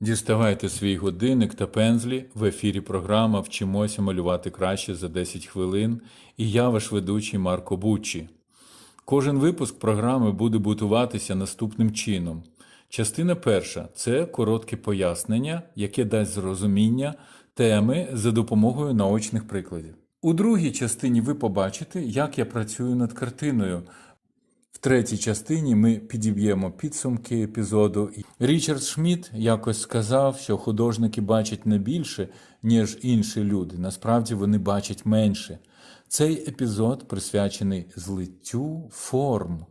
Діставайте свій годинник та пензлі. В ефірі програма Вчимося малювати краще за 10 хвилин. І я, ваш ведучий Марко Буччі. Кожен випуск програми буде будуватися наступним чином. Частина перша це коротке пояснення, яке дасть зрозуміння теми за допомогою наочних прикладів. У другій частині ви побачите, як я працюю над картиною. В третій частині ми підіб'ємо підсумки епізоду. Річард Шмідт якось сказав, що художники бачать не більше, ніж інші люди. Насправді вони бачать менше. Цей епізод присвячений злиттю форм.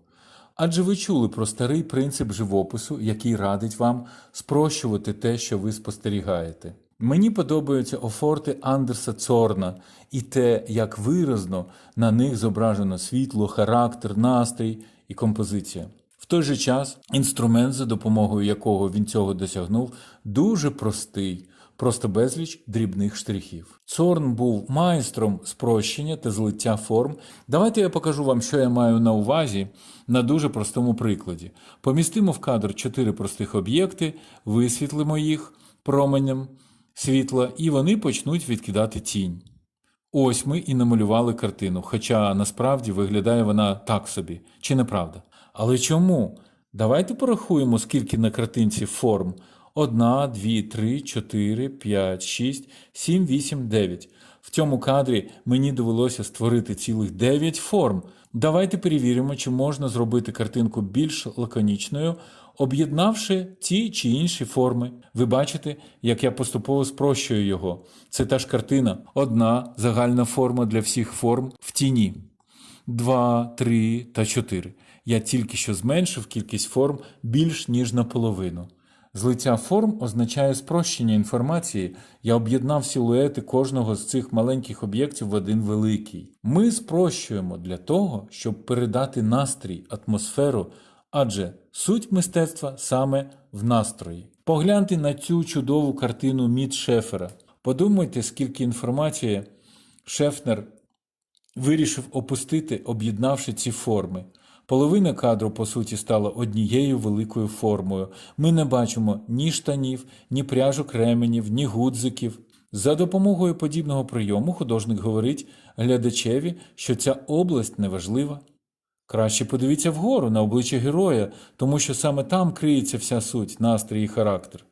Адже ви чули про старий принцип живопису, який радить вам спрощувати те, що ви спостерігаєте. Мені подобаються офорти Андерса Цорна і те, як виразно на них зображено світло, характер, настрій і композиція. В той же час інструмент, за допомогою якого він цього досягнув, дуже простий, просто безліч дрібних штрихів. Цорн був майстром спрощення та злиття форм. Давайте я покажу вам, що я маю на увазі на дуже простому прикладі. Помістимо в кадр чотири простих об'єкти, висвітлимо їх променем світла, і вони почнуть відкидати тінь. Ось ми і намалювали картину, хоча насправді виглядає вона так собі, чи не правда? Але чому? Давайте порахуємо, скільки на картинці форм. Одна, дві, три, чотири, п'ять, шість, сім, вісім, дев'ять. В цьому кадрі мені довелося створити цілих дев'ять форм. Давайте перевіримо, чи можна зробити картинку більш лаконічною, об'єднавши ті чи інші форми. Ви бачите, як я поступово спрощую його. Це та ж картина. Одна загальна форма для всіх форм в тіні. Два, три та чотири. Я тільки що зменшив кількість форм більш ніж наполовину. Злиття форм означає спрощення інформації. Я об'єднав силуети кожного з цих маленьких об'єктів в один великий. Ми спрощуємо для того, щоб передати настрій, атмосферу, адже суть мистецтва саме в настрої. Погляньте на цю чудову картину Мід Шефера. Подумайте, скільки інформації Шефнер вирішив опустити, об'єднавши ці форми. Половина кадру, по суті, стала однією великою формою. Ми не бачимо ні штанів, ні пряжок ременів, ні гудзиків. За допомогою подібного прийому художник говорить глядачеві, що ця область неважлива. Краще подивіться вгору на обличчя героя, тому що саме там криється вся суть, настрій і характер.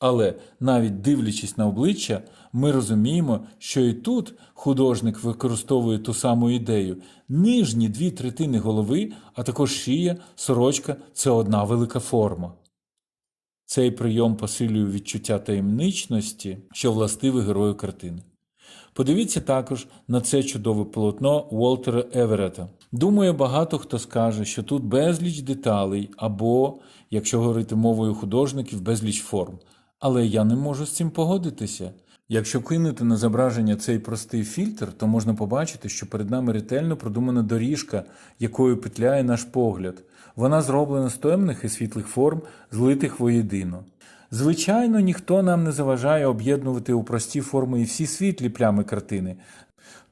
Але навіть дивлячись на обличчя, ми розуміємо, що і тут художник використовує ту саму ідею. Нижні дві третини голови, а також шия, сорочка це одна велика форма. Цей прийом посилює відчуття таємничності, що властиве герою картини. Подивіться також на це чудове полотно Уолтера Еверета. Думаю, багато хто скаже, що тут безліч деталей або, якщо говорити мовою художників, безліч форм. Але я не можу з цим погодитися. Якщо кинути на зображення цей простий фільтр, то можна побачити, що перед нами ретельно продумана доріжка, якою петляє наш погляд. Вона зроблена з темних і світлих форм, злитих воєдино. Звичайно, ніхто нам не заважає об'єднувати у прості форми і всі світлі плями картини.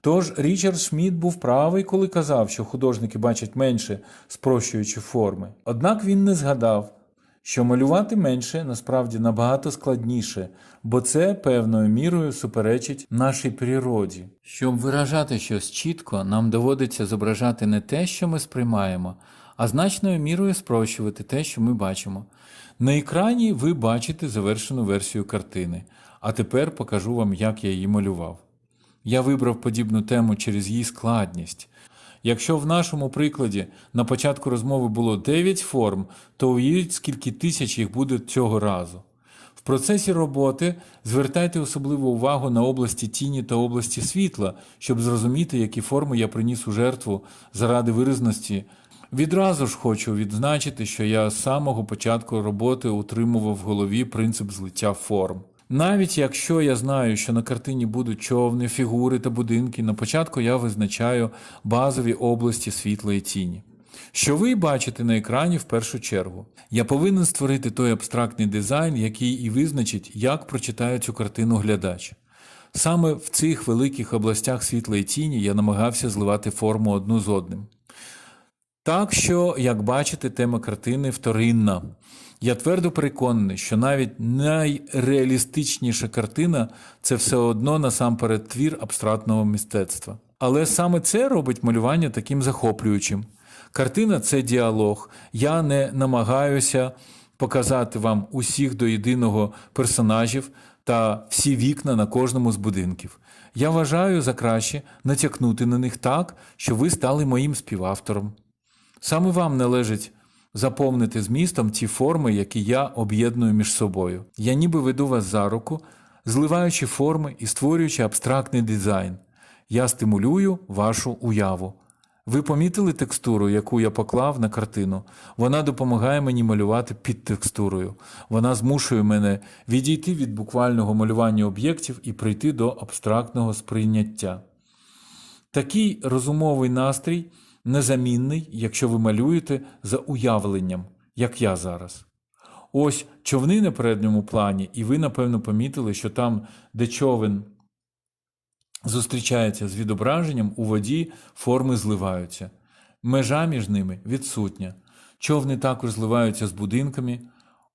Тож Річард Шмідт був правий, коли казав, що художники бачать менше, спрощуючи форми. Однак він не згадав, що малювати менше насправді набагато складніше, бо це певною мірою суперечить нашій природі. Щоб виражати щось чітко, нам доводиться зображати не те, що ми сприймаємо, а значною мірою спрощувати те, що ми бачимо. На екрані ви бачите завершену версію картини, а тепер покажу вам, як я її малював. Я вибрав подібну тему через її складність. Якщо в нашому прикладі на початку розмови було 9 форм, то уявіть, скільки тисяч їх буде цього разу. В процесі роботи звертайте особливу увагу на області тіні та області світла, щоб зрозуміти, які форми я приніс у жертву заради виразності. Відразу ж хочу відзначити, що я з самого початку роботи утримував в голові принцип злиття форм. Навіть якщо я знаю, що на картині будуть човни, фігури та будинки, на початку я визначаю базові області світла і тіні. Що ви бачите на екрані в першу чергу? Я повинен створити той абстрактний дизайн, який і визначить, як прочитає цю картину глядач. Саме в цих великих областях світла і тіні я намагався зливати форму одну з одним. Так що, як бачите, тема картини вторинна. Я твердо переконаний, що навіть найреалістичніша картина це все одно насамперед твір абстрактного мистецтва. Але саме це робить малювання таким захоплюючим. Картина це діалог. Я не намагаюся показати вам усіх до єдиного персонажів та всі вікна на кожному з будинків. Я вважаю за краще натякнути на них так, що ви стали моїм співавтором. Саме вам належить заповнити змістом ті форми, які я об'єдную між собою. Я ніби веду вас за руку, зливаючи форми і створюючи абстрактний дизайн. Я стимулюю вашу уяву. Ви помітили текстуру, яку я поклав на картину? Вона допомагає мені малювати під текстурою. Вона змушує мене відійти від буквального малювання об'єктів і прийти до абстрактного сприйняття. Такий розумовий настрій незамінний, якщо ви малюєте за уявленням, як я зараз. Ось човни на передньому плані, і ви, напевно, помітили, що там, де човен зустрічається з відображенням, у воді форми зливаються. Межа між ними відсутня. Човни також зливаються з будинками.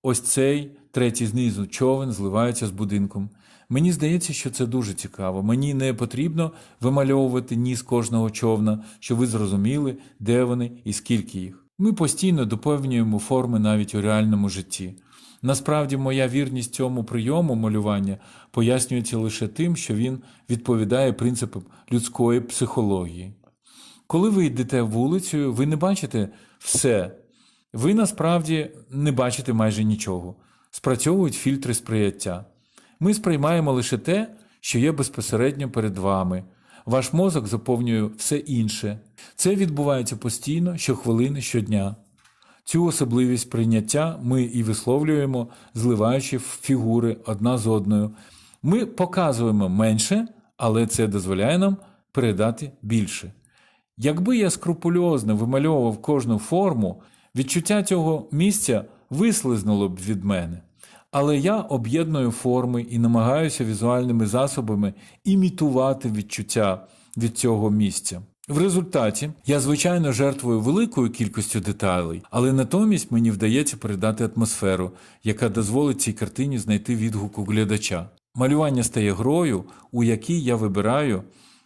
Ось цей, третій знизу, човен зливається з будинком. Мені здається, що це дуже цікаво. Мені не потрібно вимальовувати ніс кожного човна, щоб ви зрозуміли, де вони і скільки їх. Ми постійно доповнюємо форми навіть у реальному житті. Насправді, моя вірність цьому прийому малювання пояснюється лише тим, що він відповідає принципам людської психології. Коли ви йдете вулицею, ви не бачите все. Ви насправді не бачите майже нічого. Спрацьовують фільтри сприяття. Ми сприймаємо лише те, що є безпосередньо перед вами. Ваш мозок заповнює все інше. Це відбувається постійно, щохвилини, щодня. Цю особливість прийняття ми і висловлюємо, зливаючи фігури одна з одною. Ми показуємо менше, але це дозволяє нам передати більше. Якби я скрупульозно вимальовував кожну форму, відчуття цього місця вислизнуло б від мене. Але я об'єдную форми і намагаюся візуальними засобами імітувати відчуття від цього місця. В результаті я, звичайно, жертвую великою кількістю деталей, але натомість мені вдається передати атмосферу, яка дозволить цій картині знайти відгук у глядача. Малювання стає грою, у якій я вибираю,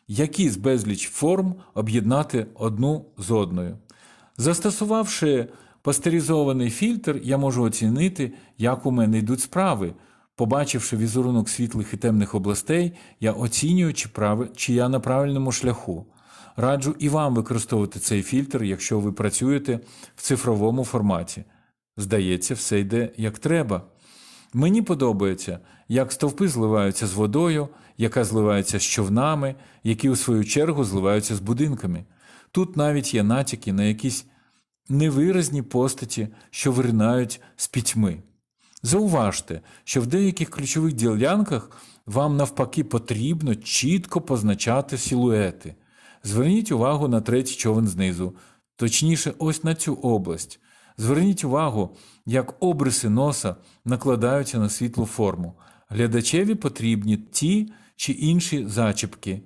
які з безліч форм об'єднати одну з одною. Застосувавши пастеризований фільтр, я можу оцінити, як у мене йдуть справи. Побачивши візерунок світлих і темних областей, я оцінюю, чи, прави, чи я на правильному шляху. Раджу і вам використовувати цей фільтр, якщо ви працюєте в цифровому форматі. Здається, все йде як треба. Мені подобається, як стовпи зливаються з водою, яка зливається з човнами, які у свою чергу зливаються з будинками. Тут навіть є натяки на якісь невиразні постаті, що виринають з пітьми. Зауважте, що в деяких ключових ділянках вам навпаки потрібно чітко позначати силуети. Зверніть увагу на третій човен знизу, точніше, ось на цю область. Зверніть увагу, як обриси носа накладаються на світлу форму. Глядачеві потрібні ті чи інші зачіпки.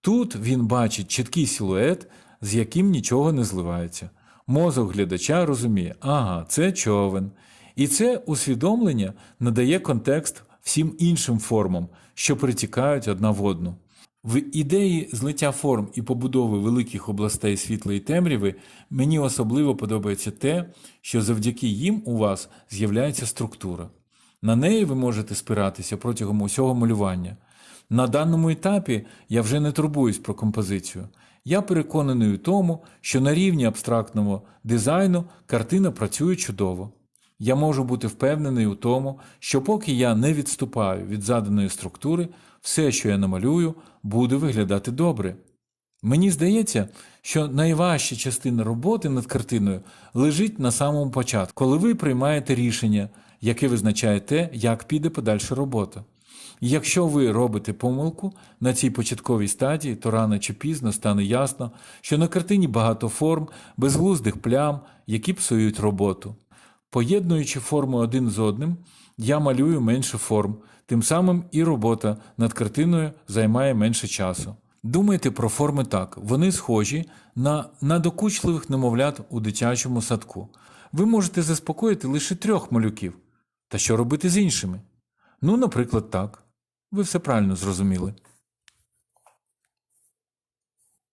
Тут він бачить чіткий силует, з яким нічого не зливається. Мозок глядача розуміє, ага, це човен. І це усвідомлення надає контекст всім іншим формам, що притікають одна в одну. В ідеї злиття форм і побудови великих областей світла і темряви мені особливо подобається те, що завдяки їм у вас з'являється структура. На неї ви можете спиратися протягом усього малювання. На даному етапі я вже не турбуюсь про композицію. Я переконаний у тому, що на рівні абстрактного дизайну картина працює чудово. Я можу бути впевнений у тому, що поки я не відступаю від заданої структури, все, що я намалюю, буде виглядати добре. Мені здається, що найважча частина роботи над картиною лежить на самому початку, коли ви приймаєте рішення, яке визначає те, як піде подальша робота. Якщо ви робите помилку на цій початковій стадії, то рано чи пізно стане ясно, що на картині багато форм, безглуздих плям, які псують роботу. Поєднуючи форми один з одним, я малюю менше форм, тим самим і робота над картиною займає менше часу. Думайте про форми так, вони схожі на надокучливих немовлят у дитячому садку. ви можете заспокоїти лише трьох малюків. Та що робити з іншими? Ну, наприклад, так. Ви все правильно зрозуміли.